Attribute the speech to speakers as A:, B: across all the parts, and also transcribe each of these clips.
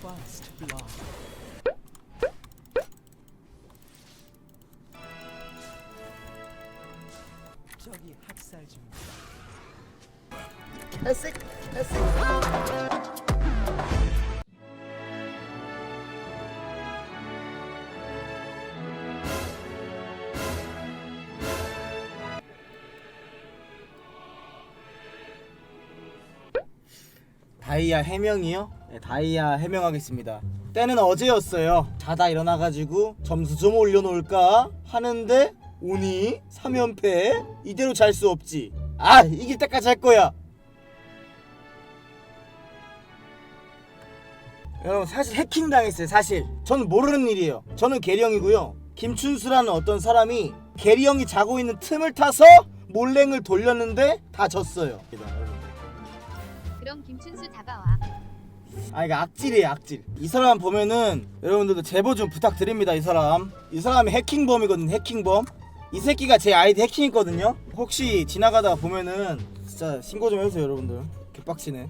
A: First blood. 저기 학살 중입니다.
B: 개색 개색
C: 다이아 해명이요? 네, 다이아 해명하겠습니다. 때는 어제였어요. 자다 일어나가지고 점수 좀 올려놓을까 하는데 오니 3연패 이대로 잘 수 없지. 아 이길 때까지 할 거야. 여러분 사실 해킹 당했어요. 사실 저는 모르는 일이에요. 저는 계령이고요. 김춘수라는 어떤 사람이 계령이 자고 있는 틈을 타서 몰랭을 돌렸는데 다 졌어요.
D: 그럼 김춘수 잡아와.
C: 아 이거 악질이에요 악질. 이 사람 보면은 여러분들도 제보 좀 부탁드립니다 이 사람. 이 사람이 해킹범이거든 해킹범. 이 새끼가 제 아이디 해킹했거든요. 혹시 지나가다가 보면은 진짜 신고 좀 해주세요 여러분들. 개빡치네.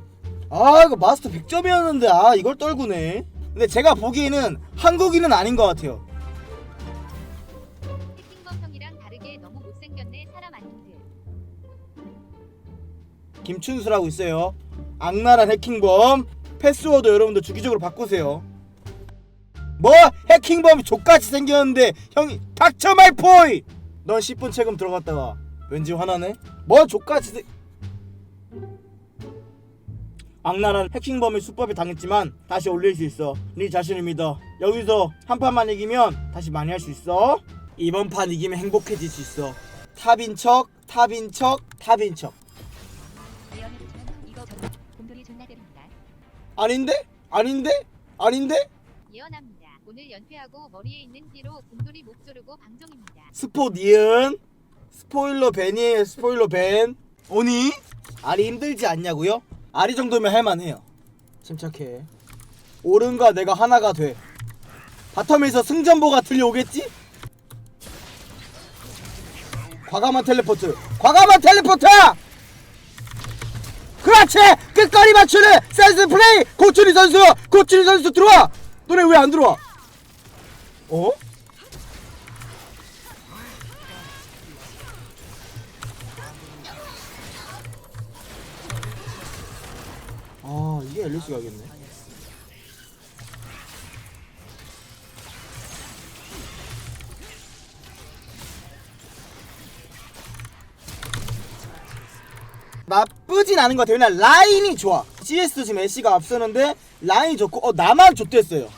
C: 아 이거 마스터 100점이었는데 아 이걸 떨구네. 근데 제가 보기에는 한국인은 아닌 것 같아요.
D: 해킹범 형이랑 다르게 너무 못생겼네 사람 아닌데.
C: 김춘수라고 있어요. 악랄한 해킹범 패스워드 여러분들 주기적으로 바꾸세요. 뭐? 해킹범이 족같이 생겼는데 형이 닥쳐 말포이! 넌 10분 채금 들어갔다가 왠지 화나네? 뭐? 족같이 생... 악랄한 해킹범의 수법에 당했지만 다시 올릴 수 있어. 네 자신을 믿어. 여기서 한 판만 이기면 다시 많이 할 수 있어. 이번 판 이기면 행복해질 수 있어. 탑인 척 탑인 척 탑인 척 아닌데? 아닌데? 아닌데?
D: 예언합니다. 오늘 연패하고 머리에 있는 띠로 곰돌이 목 조르고 방종입니다.
C: 스포 니은 스포일러 벤이에요 스포일러 벤 오니? 알이 힘들지 않냐고요? 알이 정도면 할만해요 침착해 오른과 내가 하나가 돼 바텀에서 승전보가 들려오겠지? 과감한 텔레포트 과감한 텔레포트 그렇지 끝까지 맞추는 센스 플레이! 고추리 선수! 고추리 선수 들어와! 너네 왜 안 들어와? 어? 아 이게 엘리스 가겠네 나쁘진 않은 것 같아요. 그냥 라인이 좋아. CS도 지금 애쉬가 앞서는데 라인이 좋고 어 나만 좋댔어요.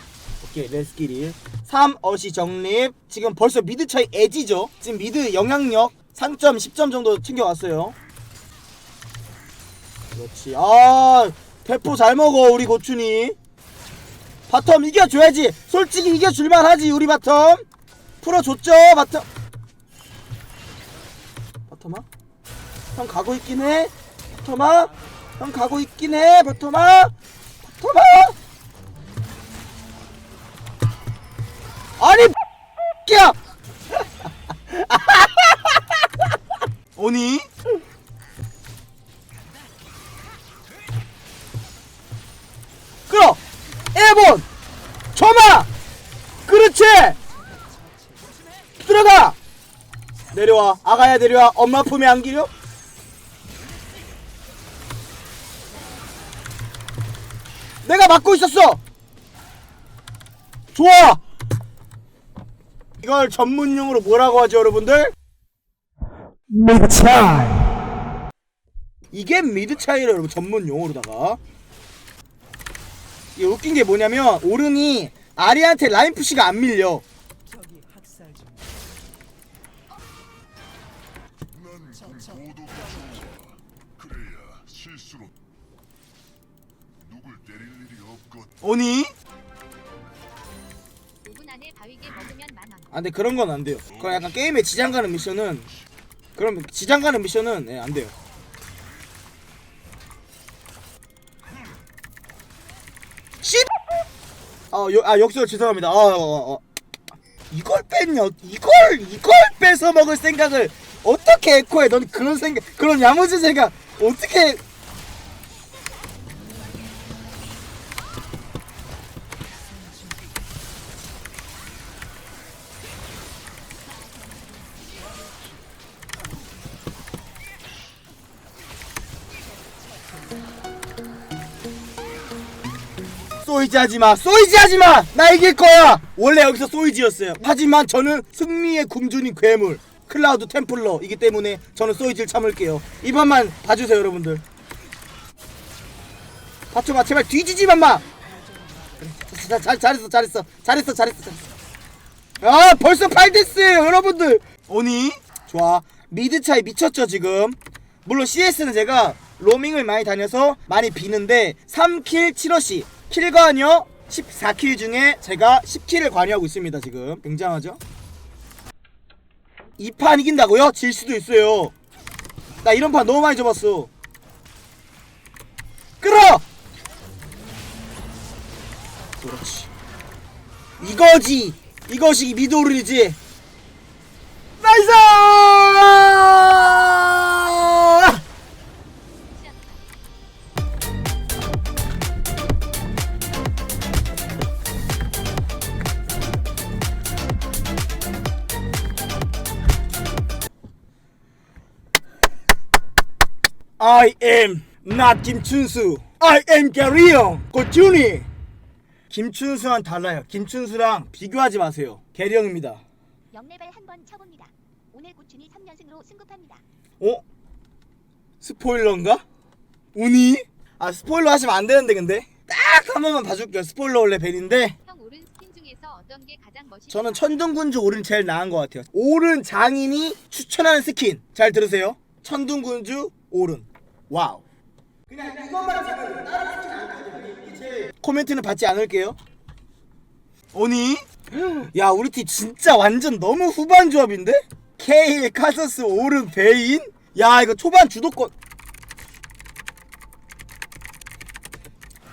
C: 오케이 레스키리. 3 어시 정립. 지금 벌써 미드 차이 애지죠? 지금 미드 영향력 3점 10점 정도 챙겨왔어요. 그렇지. 아 대포 잘 먹어 우리 고춘이. 바텀 이겨줘야지. 솔직히 이겨줄만 하지 우리 바텀. 풀어줬죠 바텀? 바텀아? 형 가고 있긴 해 바텀아 형 가고 있긴 해. 바텀아 바텀아 아니 야! 오니? 끌어 에본 점아! 그렇지! 들어가! 내려와. 아가야 내려와. 엄마 품에 안기려 내가 막고 있었어. 좋아. 이걸 전문용어로 뭐라고 하죠 여러분들? 미드 차이. 이게 미드 차이를 여러분 전문 용어로다가. 이게 웃긴 게 뭐냐면 오른이 아리한테 라인 푸시가 안 밀려
E: 없거든.
C: 오니
D: 5분 안에 바위게 먹으면 만 원.
C: 아 근데 그런 건 안 돼요 그럼 약간 게임에 지장 가는 미션은 그럼 지장 가는 미션은 예, 안 돼요 씨! 아, 여, 아 역설 죄송합니다 아, 어, 어, 어. 이걸 뺐냐 이걸 이걸 뺏어 먹을 생각을 어떻게 에코해 넌 그런 생각 그런 야무진 생각 어떻게 소이지 하지마. 소이지 하지마! 나 이길 거야! 원래 여기서 소이지였어요. 하지만 저는 승리의 굶주린 괴물 클라우드 템플러이기 때문에 저는 소이지를 참을게요. 이번만 봐주세요 여러분들. 파초마 제발 뒤지지만 마! 그래, 자, 잘, 잘했어 잘했어 잘했어 잘했어 잘했어. 아 벌써 8데스예요 여러분들! 오니? 좋아. 미드 차이 미쳤죠 지금? 물론 CS는 제가 로밍을 많이 다녀서 많이 비는데 3킬 7어시 킬 관여 14킬 중에 제가 10킬을 관여하고 있습니다 지금. 굉장하죠? 2판 이긴다고요? 질 수도 있어요. 나 이런 판 너무 많이 접었어. 끌어! 그렇지. 이거지. 이것이 미도르지. 나이스 I am not 김춘수 I am 게리형 고준이. 김춘수랑 달라요. 김춘수랑 비교하지 마세요. 게리형입니다.
F: 영레벨 한번 쳐봅니다. 오늘 고춘이 3연승으로 승급합니다.
C: 어? 스포일러인가? 우니? 아 스포일러 하시면 안 되는데 근데. 딱 한 번만 봐줄게요. 스포일러 원래 벤인데.
D: 형 오른 스킨 중에서 어떤 게 가장 멋있어?
C: 저는 천둥군주 오른 제일 나은 것 같아요. 오른 장인이 추천하는 스킨. 잘 들으세요. 천둥군주 오른 와우. 그냥 이것만 찍어요. 다른 스킨 안 찍어요 이게 제일 코멘트는 받지 않을게요. 오니? 야 우리 팀 진짜 완전 너무 후반 조합인데? 케일 카서스 오른 베인? 야 이거 초반 주도권.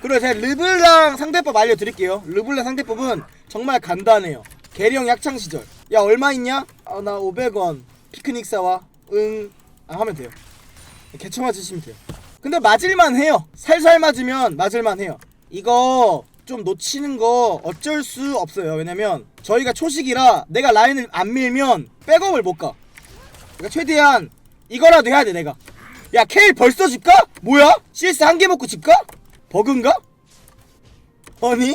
C: 그리고 제가 르블랑 상대법 알려드릴게요. 르블랑 상대법은 정말 간단해요. 계령 약창시절. 야 얼마 있냐? 아 나 500원. 피크닉 사와. 응. 아, 하면 돼요 개쳐 맞으시면 돼요 근데 맞을만 해요 살살 맞으면 맞을만 해요 이거 좀 놓치는 거 어쩔 수 없어요 왜냐면 저희가 초식이라 내가 라인을 안 밀면 백업을 못 가 그러니까 최대한 이거라도 해야 돼 내가 야 케일 벌써 집가? 뭐야? CS 한 개 먹고 집가? 버그인가? 아니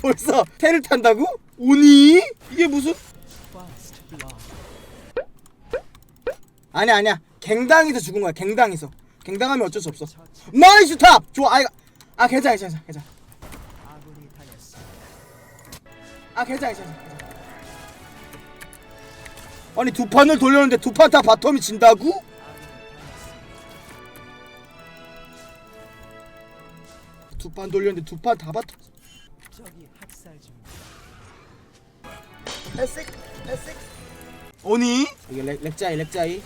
C: 벌써 테를 탄다고? 오니? 이게 무슨. 아니야 아니야 갱당에서 죽은 거야 갱당에서 갱당하면 어쩔 수 없어 나이스 탑! 좋아 아, 이거- 아 괜찮아 괜찮아 괜찮아.
A: 아
C: 괜찮아 괜찮아. 아니 두 판을 돌렸는데 두 판 다 바텀이 진다고? 두 판 돌렸는데 두 판 다 바텀
A: 적이 학살 중입니다.
B: 에식 에식
C: 오니? 이게 렉, 렉자이 렉자이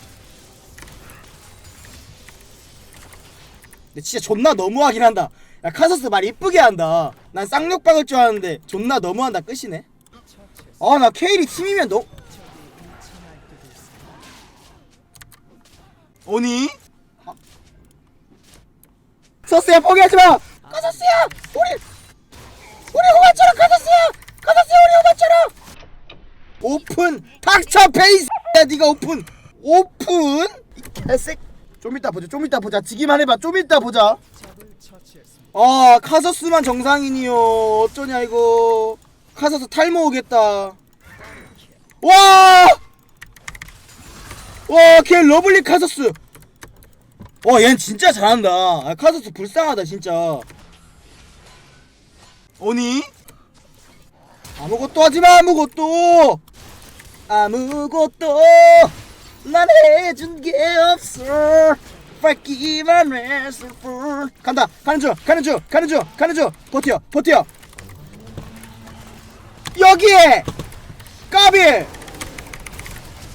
C: 근데 진짜 존나 너무하긴 한다. 야 카서스 말 이쁘게 한다. 난 쌍욕 박을 줄 알았는데 존나 너무한다. 끝이네. 아 나 케일이 팀이면 너. 오니? 아. 서스야 포기하지 마! 카서스야! 우리 우리 호만처럼 카서스야! 카서스야 우리 호만처럼! 오픈! 닥쳐 페이스 야 니가 오픈! 오픈?
B: 에식
C: 좀 이따 보자 좀 이따 보자 지기만 해봐 좀 이따 보자. 아 카서스만 정상이니요 어쩌냐 이거 카서스 탈모 오겠다 와! 와, 걔 러블리 카서스. 와, 얜 진짜 잘한다. 아, 카서스 불쌍하다, 진짜. 오니? 아무것도 하지 마, 아무것도! 아무것도 난 해준 게 없어. 밝기만 했을 뿐. 간다, 가는 중, 가는 중, 가는 중, 가는 중. 버텨, 버텨. 여기에! 까비!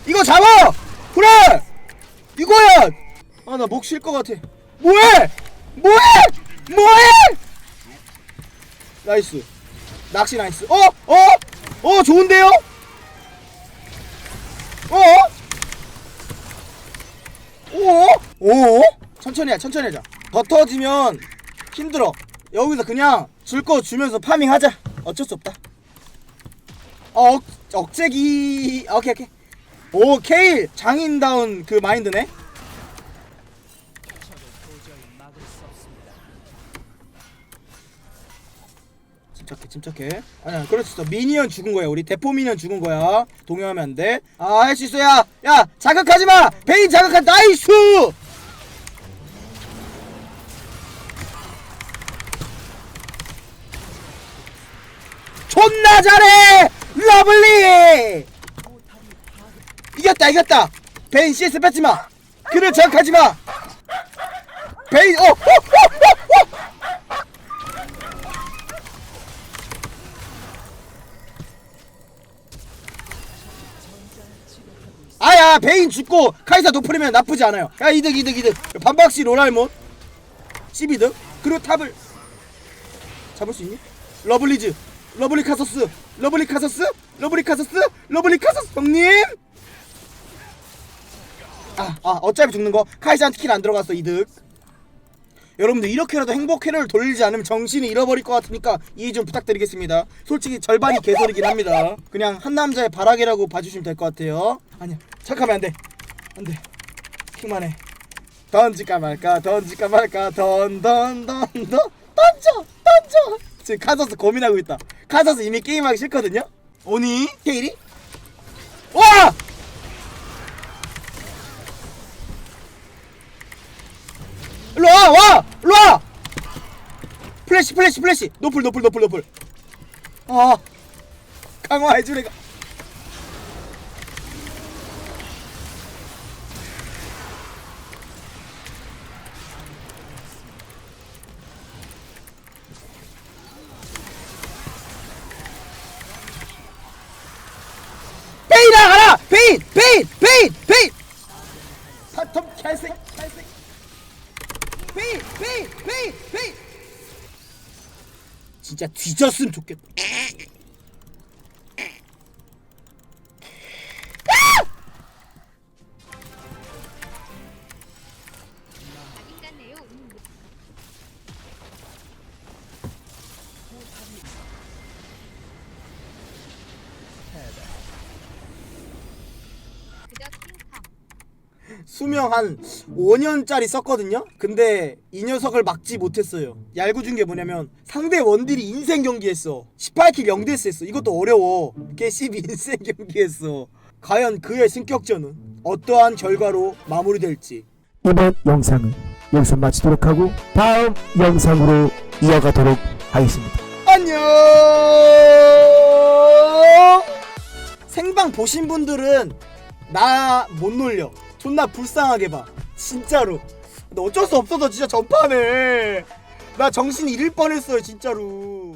C: 이거 잡아! 그래! 이거야! 아, 나 목 쉴 것 같아. 뭐해! 뭐해! 뭐해! 나이스. 낚시 나이스. 어? 어? 어, 좋은데요? 어? 어? 어? 천천히 해, 천천히 하자. 더 터지면 힘들어. 여기서 그냥 줄 거 주면서 파밍하자. 어쩔 수 없다. 어, 억, 억제기. 아, 오케이, 오케이. 오, 케일 장인다운 그 마인드네. 침착해 침착해. 아니야 그렇지 미니언 죽은 거야 우리. 대포 미니언 죽은 거야. 동요하면 안돼 아 할 수 있어 야야 자극하지 마! 베인 자극한 나이스! 존나 잘해! 러블리! 이겼다 이겼다. 베인 CS 뺏지마. 그를 자극하지마. 베인 어, 어, 어, 어, 어. 아 야 베인 죽고 카이사 노플이면 나쁘지 않아요. 야 이득 이득 이득. 반박시 로랄몬. 12득. 그리고 탑을 잡을 수 있니? 러블리즈. 러블리 카서스. 러블리 카서스? 러블리 카서스? 러블리 카서스! 형님! 아, 아 어차피 죽는 거. 카이사한테 킬 안 들어갔어 이득 여러분들 이렇게라도 행복 회로를 돌리지 않으면 정신이 잃어버릴 것 같으니까 이해 좀 부탁드리겠습니다. 솔직히 절반이 개소리긴 합니다. 그냥 한 남자의 바라기라고 봐주시면 될 것 같아요. 아니야 착하면 안돼. 안돼. 킹만 해. 던질까 말까 던질까 말까 던 던 던던. 던져 던져. 지금 카서스 고민하고 있다. 카서스 이미 게임하기 싫거든요? 오니? 케일이? 와 일로 와! 와! 일로 와! 플래시 플래시 플래시 노플 노플 노플 노플 아 강화해주래가 베인 나가라! 베인! 베인! 베인! 베인! 파텀 개색 개색 베인! 베인! 베인! 베인! 진짜 뒤졌으면 좋겠다 수명 한 5년짜리 썼거든요? 근데 이 녀석을 막지 못했어요. 준게 뭐냐면 상대 원딜이 인생 경기했어. 18킬 0데스 했어. 이것도 어려워. 개씹이 인생 경기했어. 과연 그의 승격전은 어떠한 결과로 마무리될지.
B: 이번 영상은 여기서 마치도록 하고 다음 영상으로 이어가도록 하겠습니다.
C: 안녕! 생방 보신 분들은 나 못 놀려. 존나 불쌍하게 봐. 진짜로. 근데 어쩔 수 없어서 진짜 전판에 나 정신 잃을 뻔했어요, 진짜로.